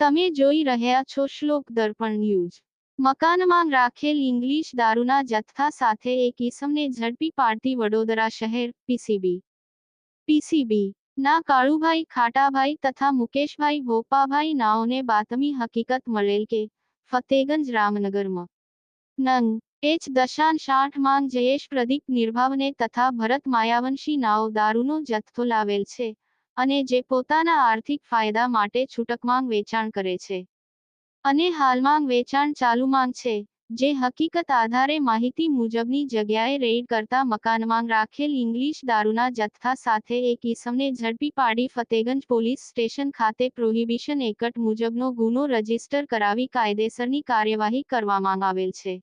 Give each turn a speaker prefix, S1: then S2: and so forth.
S1: તમે જોઈ રહ્યા છો શ્લોક દર્પણ ન્યૂઝ મકાન માં રાખેલ ઇંગ્લિશ दारू ના જથ્થા સાથે એક ઈસમને ઝટપી પાર્ટી વડોદરા શહેર પીસીબી પીસીબી ના કાળુભાઈ ખાટાભાઈ તથા મુકેશભાઈ ગોપાભાઈ નાઓને બાતમી હકીકત મળેલ કે ફતેગંજ રામનગર માં ન એચ દશાન શાટ માં જયેશ પ્રદીપ નિર્ભાવને તથા ભરત માયાवंशी નાઓ दारू નો જથ્થો લાવેલ છે અને જે પોતાના આર્થિક ફાયદા માટે છૂટકમાંગ વેચાણ કરે છે અને હાલમાંગ વેચાણ ચાલુમાંગ છે જે હકીકત આધારે માહિતી મુજબની જગ્યાએ રેડ કરતા મકાનમાંગ રાખેલ ઇંગ્લિશ દારૂના જથ્થા સાથે એક ઈસમને ઝડપી પાડી ફતેગંજ પોલીસ સ્ટેશન ખાતે પ્રોહિબિશન એકટ મુજબનો ગુનો રજીસ્ટર કરાવી કાયદેસરની કાર્યવાહી કરવામાં આવેલ છે